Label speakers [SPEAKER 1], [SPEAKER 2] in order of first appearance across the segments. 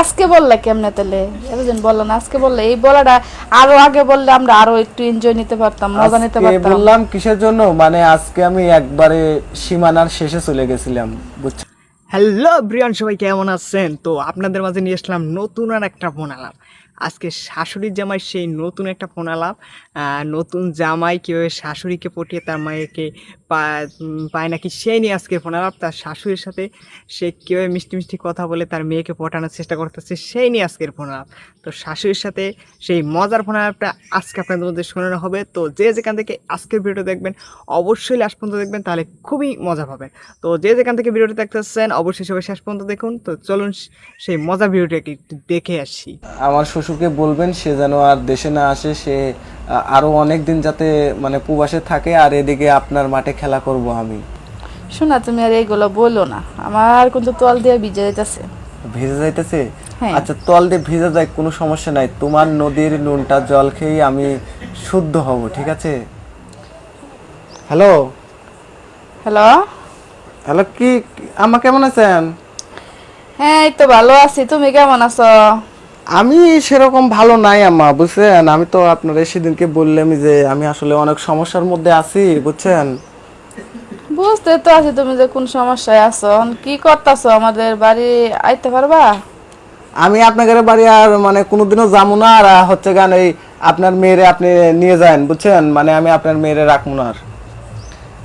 [SPEAKER 1] আজকে বললে কেমনে তাহলে? এতদিন বলল না আজকে বললে এই বলাটা আরও আগে বললে আমরা আরও একটু এনজয় নিতে পারতাম মজা নিতে
[SPEAKER 2] আজকে
[SPEAKER 1] পারতাম।
[SPEAKER 2] বললাম কিসের জন্য? মানে আজকে আমি একবারে সীমানার শেষে চলে গেছিলাম বুঝছ?
[SPEAKER 3] হ্যালো ব্রিয়ান সবাই কেমন আছেন? তো আপনাদের মাঝে নিয়ে আসলাম নতুন আর একটা ফোন আলাপ। আজকে শাশুড়ির জামাই সেই নতুন একটা ফোন আলাপ। নতুন জামাই কীভাবে শাশুড়িকে পটিয়ে তার মায়েকে পায় নাকি সেই নিয়ে আজকে ফোন আলাপ। তার শাশুড়ির সাথে সে কীভাবে মিষ্টি মিষ্টি কথা বলে তার মেয়েকে পটানোর চেষ্টা করতেছে, সেই নিয়ে আজকের ফোন আলাপ। তো শাশুড়ির সাথে সেই মজার ফোন আলাপটা আজকে আপনাদের মধ্যে শোনানো হবে। তো যে যেখান থেকে আজকের ভিডিও দেখবেন, অবশ্যই লাস্ট পর্যন্ত দেখবেন, তাহলে খুবই মজা পাবেন। তো যে যেখান থেকে ভিডিওটা দেখতেছেন, অবশ্যই সবাই শেষ পর্যন্ত দেখুন। তো চলুন সেই মজা ভিডিওটাকে একটু দেখে আসি।
[SPEAKER 2] আমার শ্বশুরকে বলবেন, সে যেন আর দেশে না আসে, সে আরও অনেক দিন যাতে মানে প্রবাসে থাকে আর এদিকে আপনার মাঠে খেলা করব আমি।
[SPEAKER 1] শোনা তুমি আর এইগুলো বলল না। আমার কিন্তু তোয়াল দিয়ে ভিজে যাইতেছে।
[SPEAKER 2] ভিজে যাইতেছে?
[SPEAKER 1] হ্যাঁ।
[SPEAKER 2] আচ্ছা তল দিয়ে ভিজে যায় কোনো সমস্যা নাই। তোমার নদীর নুনটা জল খেয়ে আমি শুদ্ধ হব ঠিক আছে? হ্যালো?
[SPEAKER 1] হ্যালো?
[SPEAKER 2] হ্যালো কি আমা কেমন আছেন?
[SPEAKER 1] হ্যাঁ এই তো ভালো আছি। তুমি কেমন আছো?
[SPEAKER 2] আমি সেরকম ভালো নাই আম্মা বুঝছেন? আমি তো আপনার সেদিনকে বললাম যে আমি আসলে অনেক সমস্যার মধ্যে আছি বুঝছেন?
[SPEAKER 1] বুঝতে তো আছি তুমি যে কোন সমস্যায় আছো। কি করতেছো? আমাদের বাড়ি আইতে পারবা?
[SPEAKER 2] আমি আপনাদের বাড়ি আর মানে কোনোদিনও যাব না আর হচ্ছে গান এই আপনার মেয়েরে আপনি নিয়ে যান বুঝছেন? মানে আমি আপনার মেয়েরে রাখব না আর।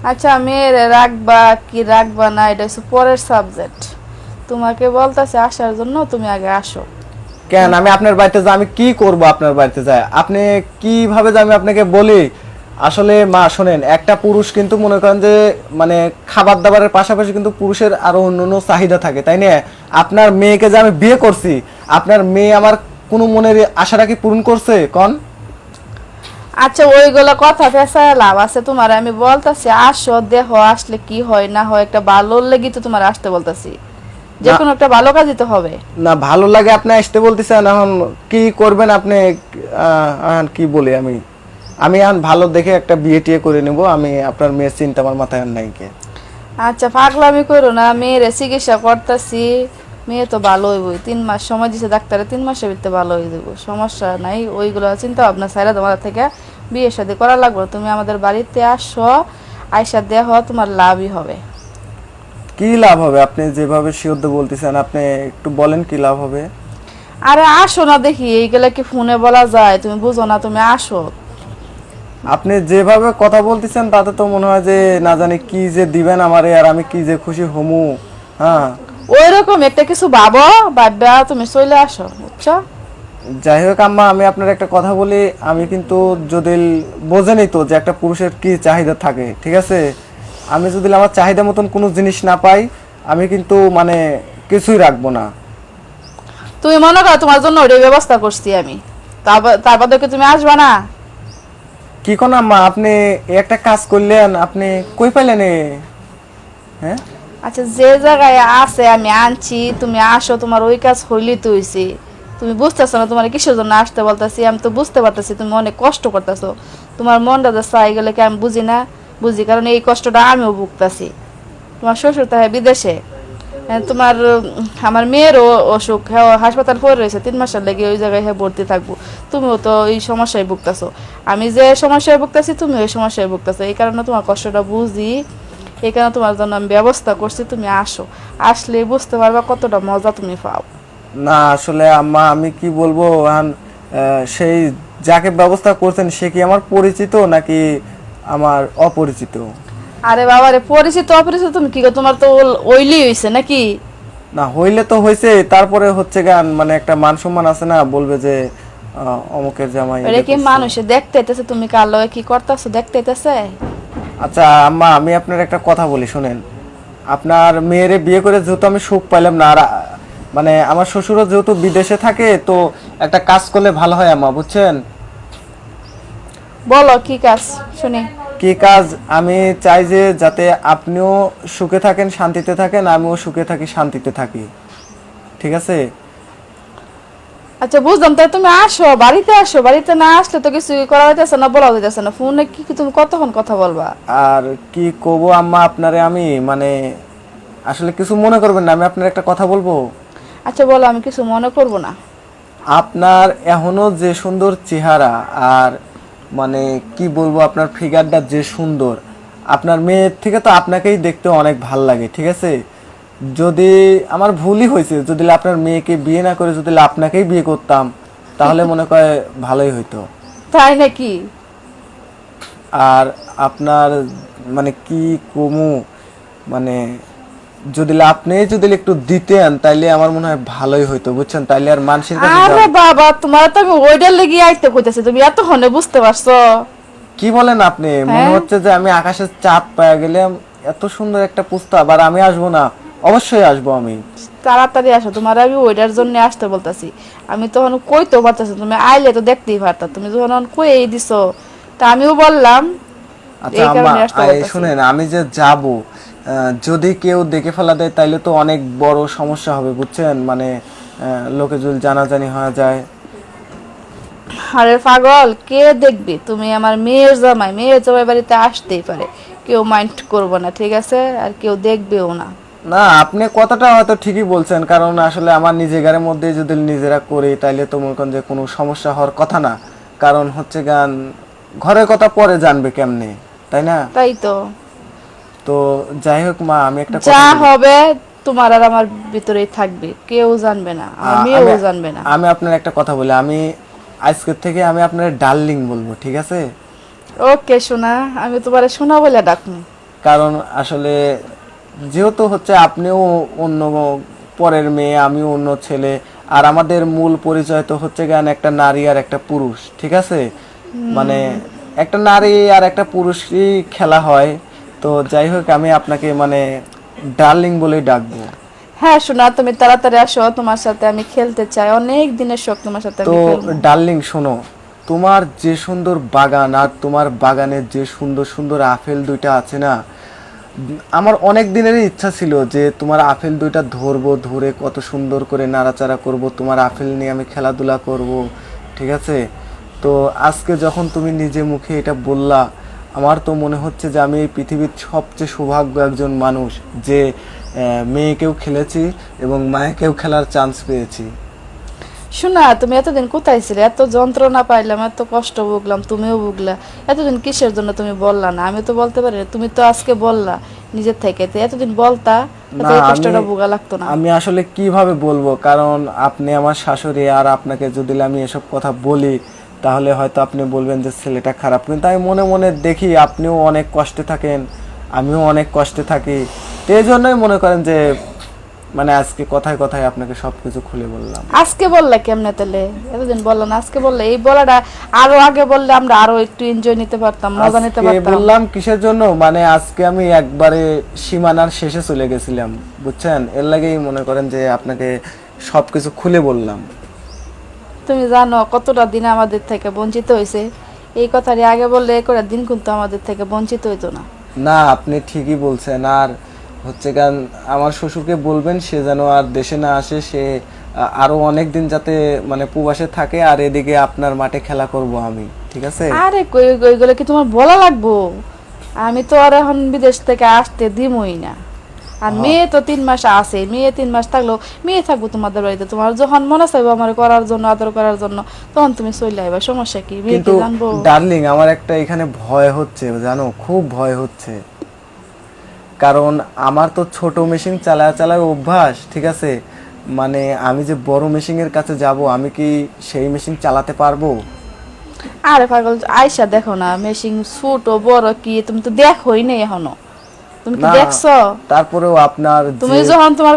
[SPEAKER 1] আচ্ছা মেয়েরে রাখবা কি রাখবা না এটা হচ্ছে পরের সাবজেক্ট তোমাকে বলতেছে আসার জন্য তুমি আগে আসো।
[SPEAKER 2] কেন? আমি আপনার বাড়িতে যাই আমি কি করব আপনার বাড়িতে যাই আপনি কীভাবে যে, আমি আপনাকে বলি। আসলে, মা, শোনেন, একটা পুরুষ কিন্তু মনে করেন যে মানে খাবার দাবারের পাশাপাশি কিন্তু পুরুষের আরও অন্যান্য চাহিদা থাকে, তাই না? আপনার মেয়েকে যে আমি বিয়ে করছি, আপনার মেয়ে আমার কোনো মনের আশাটা কি পূরণ করছে? কন?
[SPEAKER 1] আচ্ছা ওইগুলো কথা ফেসায় লাভ আছে তোমার, আমি বলতেছি, আসো, দেখো, আসলে কি হয় না হয়, একটা ভালো লেগে তো তোমার আসতে বলতেছি। যে কোনো একটা ভালো কাজই তো হবে।
[SPEAKER 2] না ভালো লাগে আপনি আসতে বলতেছেন এখন কি করবেন আপনি? এখন কি বলি আমি? আমি এখন ভালো দেখে একটা বিয়ে টিয়ে করে নেব আমি আপনার মেয়ের চিন্তা আমার মাথায় আর নাই কে
[SPEAKER 1] আচ্ছা পাগলামি করো না মেয়ের চিকিৎসা করতেছি মেয়ে তো ভালো হইবই তিন মাস সময় দিছে ডাক্তারে তিন মাসের ভিতরে ভালো হয়ে যাব সমস্যা নাই ওইগুলো চিন্তা ভাবনা সাইরা তোমার থেকে বিয়ে শাদি করা লাগবে তুমি আমাদের বাড়িতে আসো আইসা দেহ তোমার লাভই হবে।
[SPEAKER 2] কি লাভ হবে? আপনি যেভাবে শিওর বলতেছেন আপনি একটু বলেন কি লাভ হবে?
[SPEAKER 1] আরে আসো না দেখি এইগুলা কি ফোনে বলা যায়? তুমি বুঝো না তুমি আসো।
[SPEAKER 2] আপনি যেভাবে কথা বলতেছেন তাতে তো মনে হয় যে না জানি কি যে দিবেন আমারে আর আমি কি যে খুশি হমু। হ্যাঁ।
[SPEAKER 1] ওই রকম একটা কিছু ভাবো ভাববা তুমি চলে আসো বুঝছ?
[SPEAKER 2] যাই হোক আম্মা আমি আপনার একটা কথা বলি আমি কিন্তু যদি বোঝেনি তো যে একটা পুরুষের কি চাহিদা থাকে ঠিক আছে? আমি যদি আমার চাহিদা মতন কোনো জিনিস না পাই আমি কিন্তু মানে কিছুই রাখব না।
[SPEAKER 1] তুমি মনে করো তোমার জন্য ওটাই ব্যবস্থা করছি আমি। তারপর তারপর দেখে তুমি আসবা না?
[SPEAKER 2] কি কোন আম্মা আপনি একটা কাজ করলেন আপনি কই পাইলেন হ্যাঁ?
[SPEAKER 1] আচ্ছা যে জায়গায় আছে আমি আনছি তুমি আসো তোমার ওই কাজ হইলি তো হইছি। তুমি বুঝতেছো না তোমার কিসের জন্য আসতে বলতেছি? আমি তো বুঝতে পারতেছি তুমি অনেক কষ্ট করতেছো। তোমার মনটা যে চাই গেলে কি আমি বুঝি না? বুঝি কারণ এই কষ্টটা আমিও ভুগতাছি। তোমার শ্বশুর তাহে বিদেশে। হ্যাঁ, তোমার আমার মেয়েরও অসুখ হ্যাঁ হাসপাতাল পড়ে রয়েছে তিন মাসের লেগে ওই জায়গায় হ্যাঁ ভর্তি থাকব। তুমিও তো এই সমস্যায় ভুগতেছো। আমি যে সমস্যায় ভুগতেছি তুমি ওই সমস্যায় ভুগতেছো। এই কারণে তোমার কষ্টটা বুঝি এই কারণে তোমার জন্য আমি ব্যবস্থা করছি তুমি আসো। আসলে বুঝতে পারবা কতটা মজা তুমি পাও।
[SPEAKER 2] না আসলে আম্মা আমি কি বলব এখন, সেই যাকে ব্যবস্থা করছেন সে কি আমার পরিচিত নাকি আমার অপরিচিত।
[SPEAKER 1] আরে বাবা রে পরিচিত অপরিচিত তুমি কি গো? তোমার তো ওইলি হইছে নাকি?
[SPEAKER 2] না হইলে তো হয়েছে তারপরে হচ্ছে গান মানে একটা মান সম্মান আছে না বলবে যে অমুকের জামাই
[SPEAKER 1] এটা কি মানুষে দেখতে আইতেছে তুমি কার লগে কি করতেছো দেখতে আইতেছে?
[SPEAKER 2] আচ্ছা আম্মা আমি আপনার একটা কথা বলি শুনেন। আপনার মেয়েরে বিয়ে করে যেহেতু আমি সুখ পাইলাম না আর মানে আমার শ্বশুরও যেহেতু বিদেশে থাকে তো একটা কাজ করলে ভালো হয় আম্মা বুঝছেন?
[SPEAKER 1] বলো কি কাজ? শুনি।
[SPEAKER 2] কি কাজ? আমি চাই যে যাতে আপনিও সুখে থাকেন শান্তিতে থাকেন আমিও সুখে থাকি শান্তিতে থাকি। ঠিক আছে?
[SPEAKER 1] আচ্ছা বুঝলাম। তাই তুমি আসো বাড়িতে আসো। বাড়িতে না আসলে তো কিছু করা হইতেছে না বলা হইতেছে না। ফোনে কি কি তুমি কতক্ষণ কথা বলবা?
[SPEAKER 2] আর কি কব আম্মা আপনারে আমি? মানে আসলে কিছু মনে করবেন না আমি আপনার একটা কথা বলব?
[SPEAKER 1] আচ্ছা বলো আমি কিছু মনে করব না।
[SPEAKER 2] আপনার এখনও যে সুন্দর চেহারা আর মানে কি বলব আপনার ফিগারটা যে সুন্দর। আপনার মেয়ের থেকে তো আপনাকেই দেখতে অনেক ভালো লাগে ঠিক আছে? যদি আমার ভুলই হয়েছে যদি আপনার মেয়েকে বিয়ে না করে যদি আপনাকেই বিয়ে করতাম তাহলে মনে করে ভালোই হইতো।
[SPEAKER 1] তাই নাকি?
[SPEAKER 2] আর আপনার মানে কি কমু মানে যদি আপনি যদি একটু দিতেন তাইলে আমার মনে হয় ভালোই হইতো বুঝছেন? তাইলে আর মানুষের কাছে
[SPEAKER 1] আরে বাবা তোমার তো আমি ওইটার লেগে আইতে কইতেছি তুমি এত হনে বুঝতে পারছ।
[SPEAKER 2] কি বলেন আপনি? মনে
[SPEAKER 1] হ্যাঁ?
[SPEAKER 2] হচ্ছে যে আমি আকাশের চাঁদ পাওয়া গেলাম এত সুন্দর একটা প্রস্তাব আর আমি আসব না। অবশ্যই আসব আমি।
[SPEAKER 1] তাড়াতাড়ি আসো তোমার আমি ওইটার জন্য আসতে বলতাছি। আমি তখন কইতেও পারতাছি তুমি আইলে তো দেখতেই পারতা তুমি যখন কই দিছো। তা আমিও বললাম
[SPEAKER 2] আচ্ছা
[SPEAKER 1] বলতাছি।
[SPEAKER 2] শুনেন আমি যে যাব যদি কেউ দেখে ফেলা দেয় তাইলে তো অনেক বড় সমস্যা হবে বুঝছেন? মানে লোকে যদি জানাজানি হয়ে যায়।
[SPEAKER 1] আরে পাগল কে দেখবে? তুমি আমার মেয়ের জামাই মেয়ের জামাই বাড়িতে আসতেই পারে। কেউ মাইন্ড করব না ঠিক আছে? আর কেউ দেখবেও না।
[SPEAKER 2] না আপনি কথাটা হয়তো ঠিকই বলছেন কারণ আসলে আমার নিজের মধ্যে যদি নিজেরা করি তাইলে তো মনে করেন যে কোনো সমস্যা হওয়ার কথা না। কারণ হচ্ছে গান ঘরের কথা পরে জানবে কেমনে তাই না?
[SPEAKER 1] তাই তো।
[SPEAKER 2] তো যাই হোক মা আমি একটা কথা
[SPEAKER 1] যা হবে তোমার আর আমার ভিতরেই থাকবে। কেউ জানবে না আমার
[SPEAKER 2] আ-
[SPEAKER 1] জানবে না।
[SPEAKER 2] আমি আপনার একটা কথা বলি। আমি আজকের থেকে আমি আপনার ডার্লিং বলব ঠিক আছে?
[SPEAKER 1] ওকে শোনা আমি তোমার শোনা বলে ডাকবো।
[SPEAKER 2] কারণ আসলে যেহেতু হচ্ছে আপনিও অন্য পরের মেয়ে আমি অন্য ছেলে আর আমাদের মূল পরিচয় তো হচ্ছে গান একটা নারী আর একটা পুরুষ ঠিক আছে? মানে একটা নারী আর একটা পুরুষই খেলা হয়। তো যাই হোক আমি আপনাকে মানে ডার্লিং বলেই ডাকবো।
[SPEAKER 1] হ্যাঁ শোনা তুমি তাড়াতাড়ি আসো তোমার সাথে আমি খেলতে চাই। অনেক দিনের শখ তোমার সাথে
[SPEAKER 2] তো ডার্লিং শোনো তোমার যে সুন্দর বাগান আর তোমার বাগানের যে সুন্দর সুন্দর আপেল দুইটা আছে না আমার অনেক দিনেরই ইচ্ছা ছিল যে তোমার আপেল দুইটা ধরবো ধরে কত সুন্দর করে নাড়াচাড়া করব তোমার আপেল নিয়ে আমি খেলাধুলা করব ঠিক আছে? তো আজকে যখন তুমি নিজে মুখে এটা বললা আমার তো মনে হচ্ছে যে আমি এই পৃথিবীর সবচেয়ে সৌভাগ্য একজন মানুষ যে মেয়েকেও খেলেছি এবং মায়েকেও খেলার চান্স পেয়েছি।
[SPEAKER 1] শোনা তুমি এতদিন কোথায় ছিলে? এত যন্ত্রণা পাইলাম এত কষ্ট ভুগলাম তুমিও ভুগলা। এতদিন কিসের জন্য তুমি বললা না? আমি তো বলতে পারি তুমি তো আজকে বললা নিজের থেকে। এতদিন বলতা তো
[SPEAKER 2] না,
[SPEAKER 1] কষ্টটা ভোগা লাগতো না।
[SPEAKER 2] আমি আসলে কীভাবে বলব? কারণ আপনি আমার শাশুড়ি আর আপনাকে যদি আমি এসব কথা বলি তাহলে হয়তো আপনি বলবেন যে ছেলেটা খারাপ। কিন্তু আমি মনে মনে দেখি আপনিও অনেক কষ্টে থাকেন আমিও অনেক কষ্টে থাকি। তো এই জন্যই মনে করেন যে মানে আজকে কথায় কথায় আপনাকে সবকিছু খুলে বললাম।
[SPEAKER 1] আজকে বললে কেমনে তাহলে? এতদিন বলল না আজকে বললে। এই বলাটা আরও আগে বললে আমরা আরও একটু এনজয় নিতে পারতাম মজা নিতে পারতাম।
[SPEAKER 2] বললাম কিসের জন্য? মানে আজকে আমি একবারে সীমানার শেষে চলে গেছিলাম বুঝছেন? এর লাগেই মনে করেন যে আপনাকে সবকিছু খুলে বললাম।
[SPEAKER 1] তুমি জানো কতটা দিন আমাদের থেকে বঞ্চিত হয়েছে এই কথাটি আগে বললে করে দিন কিন্তু আমাদের থেকে বঞ্চিত হইতো না
[SPEAKER 2] না আপনি ঠিকই বলছেন আর হচ্ছে কারণ আমার শ্বশুরকে বলবেন সে যেন আর দেশে না আসে সে আরও অনেক দিন যাতে মানে প্রবাসে থাকে আর এদিকে আপনার মাঠে খেলা করব আমি ঠিক আছে
[SPEAKER 1] আরে কই ওইগুলো কি তোমার বলা লাগবো আমি তো আর এখন বিদেশ থেকে আসতে দিমই না আর মেয়ে তো তিন মাস আছে মেয়ে তিন মাস থাকল মেয়ে থাকব তোমাদের বাড়িতে। তোমার যখন মনে চাইব আমার করার জন্য আদর করার জন্য তখন তুমি চলে আইবা সমস্যা কি? মেয়ে
[SPEAKER 2] কিন্তু
[SPEAKER 1] কি জানব।
[SPEAKER 2] ডার্লিং আমার একটা এখানে ভয় হচ্ছে জানো খুব ভয় হচ্ছে। কারণ আমার তো ছোট মেশিন চালায় চালায় অভ্যাস ঠিক আছে? মানে আমি যে বড় মেশিনের কাছে যাব আমি কি সেই মেশিন চালাতে পারব?
[SPEAKER 1] আরে পাগল আয়সা দেখো না মেশিন ছোট বড় কি তুমি তো দেখোই নাই এখনও। তুমি কি দেখছ?
[SPEAKER 2] তারপরেও আপনার
[SPEAKER 1] তুমি যখন তোমার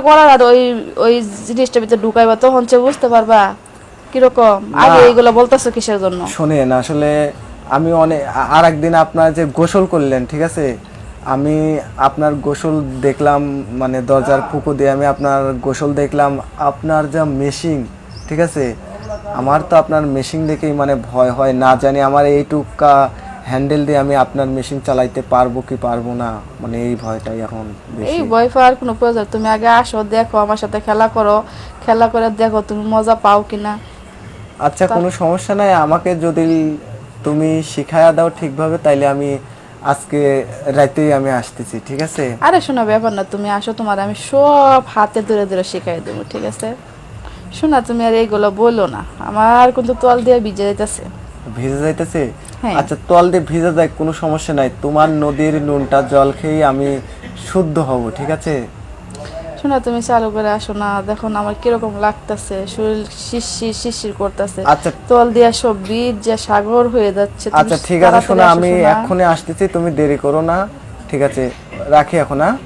[SPEAKER 1] ওই ওই জিনিসটা ভিতরে ঢুকাইবা তখন সে বুঝতে পারবা কীরকম। আগে এইগুলো বলতেছো কিসের জন্য?
[SPEAKER 2] শোনেন আসলে আমি অনেক আর একদিন আপনার যে গোসল করলেন ঠিক আছে? আমি আপনার গোসল দেখলাম মানে দরজার ফুকো দিয়ে আমি আপনার গোসল দেখলাম। আপনার যা মেশিং ঠিক আছে? আমার তো আপনার মেশিন দেখেই মানে ভয় হয় না জানি আমার এইটুকা হ্যান্ডেল দিয়ে আমি আপনার মেশিন চালাইতে পারব কি পারব না? মানে এই ভয়টাই এখন
[SPEAKER 1] এই ভয় পাওয়ার কোনো প্রয়োজন তুমি আগে আসো দেখো আমার সাথে খেলা করো। খেলা করে দেখো তুমি মজা পাও কিনা।
[SPEAKER 2] আচ্ছা কোনো সমস্যা নাই। আমাকে যদি তুমি শিখায়া দাও ঠিকভাবে তাইলে আমি আজকে রাতেই আমি আসতেছি ঠিক আছে?
[SPEAKER 1] আরে শোনো ব্যাপার না। তুমি আসো তোমার আমি সব হাতে ধরে ধরে শিখাই দেবো ঠিক আছে? শোনা তুমি আর এইগুলো বলল না। আমার কিন্তু তল দিয়ে ভিজে যাইতেছে।
[SPEAKER 2] ভিজে যাইতেছে। আচ্ছা তল দিয়ে ভিজে যায় কোনো সমস্যা নাই। তোমার নদীর নুনটা জল খেয়ে আমি শুদ্ধ হব ঠিক আছে?
[SPEAKER 1] শোনা তুমি চালু করে আসো না। দেখো আমার কীরকম লাগতেছে। শরীর শিরশির শিরশির করতেছে।
[SPEAKER 2] আচ্ছা।
[SPEAKER 1] তল দিয়া সব বীজ যে সাগর হয়ে যাচ্ছে
[SPEAKER 2] আচ্ছা ঠিক আছে শোনো আমি
[SPEAKER 1] শোনা।
[SPEAKER 2] এক্ষুনি আসতেছি তুমি দেরি করো না ঠিক আছে? রাখি এখন হ্যাঁ?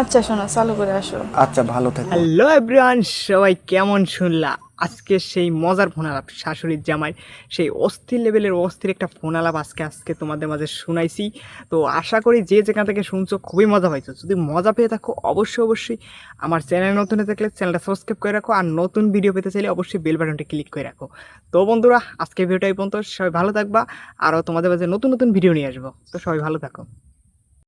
[SPEAKER 1] আচ্ছা শোনো চালু করে আসো।
[SPEAKER 2] আচ্ছা ভালো থেকো।
[SPEAKER 3] হ্যালো এভরিওয়ান সবাই কেমন শুনলা? আজকে সেই মজার ফোন আলাপ শাশুড়ির জামাই সেই অস্থির লেভেলের অস্থির একটা ফোন আলাপ আজকে আজকে তোমাদের মাঝে শুনাইছি। তো আশা করি যে যেখান থেকে শুনছো খুবই মজা পাইছো। যদি মজা পেয়ে থাকো অবশ্যই অবশ্যই আমার চ্যানেল নতুন হয়ে থাকলে চ্যানেলটা সাবস্ক্রাইব করে রাখো আর নতুন ভিডিও পেতে চাইলে অবশ্যই বেল বাটনটা ক্লিক করে রাখো। তো বন্ধুরা আজকে ভিডিওটা এই পর্যন্ত। সবাই ভালো থাকবা। আরও তোমাদের মাঝে নতুন নতুন ভিডিও নিয়ে আসব। তো সবাই ভালো থাকো।